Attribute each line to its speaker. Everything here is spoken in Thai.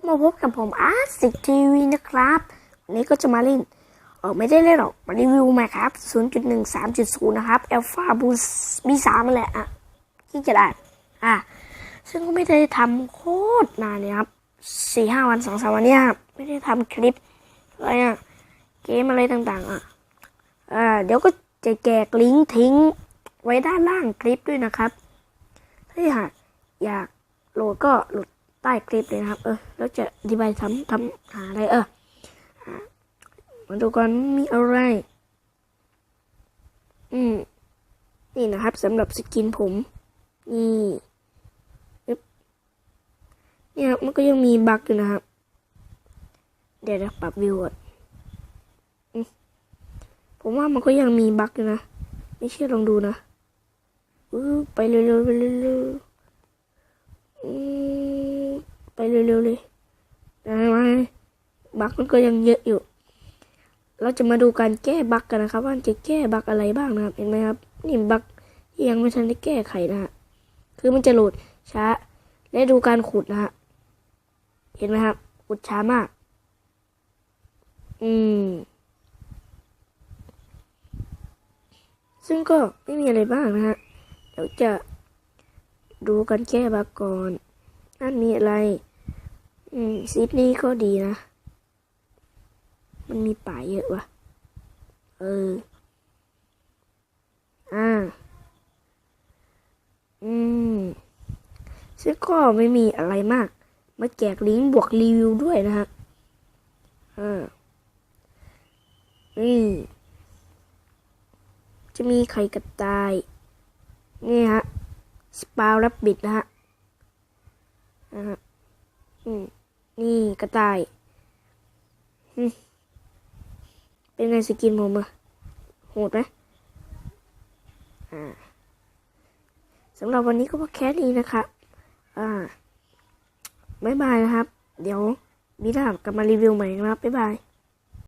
Speaker 1: ก็มาพบกับผมอาร์ตสิกทีวีนะครับ วันนี้ก็จะมาเล่น เออไม่ได้เล่นหรอก มารีวิวม่ครับ 0.13.0 นะครับ Alpha Boost B3 นั่นแหละอะที่จะได้อะ ซึ่งก็ไม่ได้ทำโคตรนานเลยครับสี่ห้าวันสองสามวันเนี้ยครับไม่ได้ทำคลิปอะไรอะเกมอะไรต่างๆ อะอ่าเดี๋ยวก็จะแจกลิงก์ทิ้งไว้ด้านล่างคลิปด้วยนะครับถ้าอยากอยากโหลดก็โหลด ต้คลิปเลยนะครับ เออ แล้วจะอธิบายทำทำหาอะไร เอออะมาดูกันมีอะไร อืม นี่นะครับสำหรับสกินผม นี่นี่ครับ มันก็ยังมีบั๊กอยู่นะครับ เดี๋ยวจะปรับวิวก่อนผมว่ามันก็ยังมีบั๊กอยู่นะ ไม่เชื่อลองดูนะ ไปเร็วๆไปเร็วๆ ไปเร็วๆเลยได้ไมบั๊กมันก็ยังเยอะอยู่ เราจะมาดูการแก้บั๊กกันนะครับ ว่าจะแก้บั๊กอะไรบ้างนะครับ เห็นไหมครับ นี่บั๊กยังไม่ทันได้แก้ไขนะฮะ คือมันจะโหลดช้า และดูการขุดนะฮะ เห็นไหมครับ ขุดช้ามาก อืม ซึ่งก็ไม่มีอะไรบ้างนะฮะ เดี๋ยวจะดูกันแก้บักก่อนนั่นมีอะไร อืมซิปนี้ก็ดีนะ มันมีป่าเยอะวะเออ อ่า อืมซึ่งก็ไม่มีอะไรมาก มาแจกลิงก์บวกรีวิวด้วยนะฮะอ่านี่จะมีไข่กระต่าย นี่ฮะ สปาวรับบิดนะฮะนะฮะอืม นี่กระต่ายเป็นไงสกินผมอะโหดไหมอ่าสำหรับวันนี้ก็แค่นี้นะครับ อ่า บ๊ายบายนะครับ เดี๋ยวมีหน้ากลับมารีวิวใหม่นะครับ บ๊ายบาย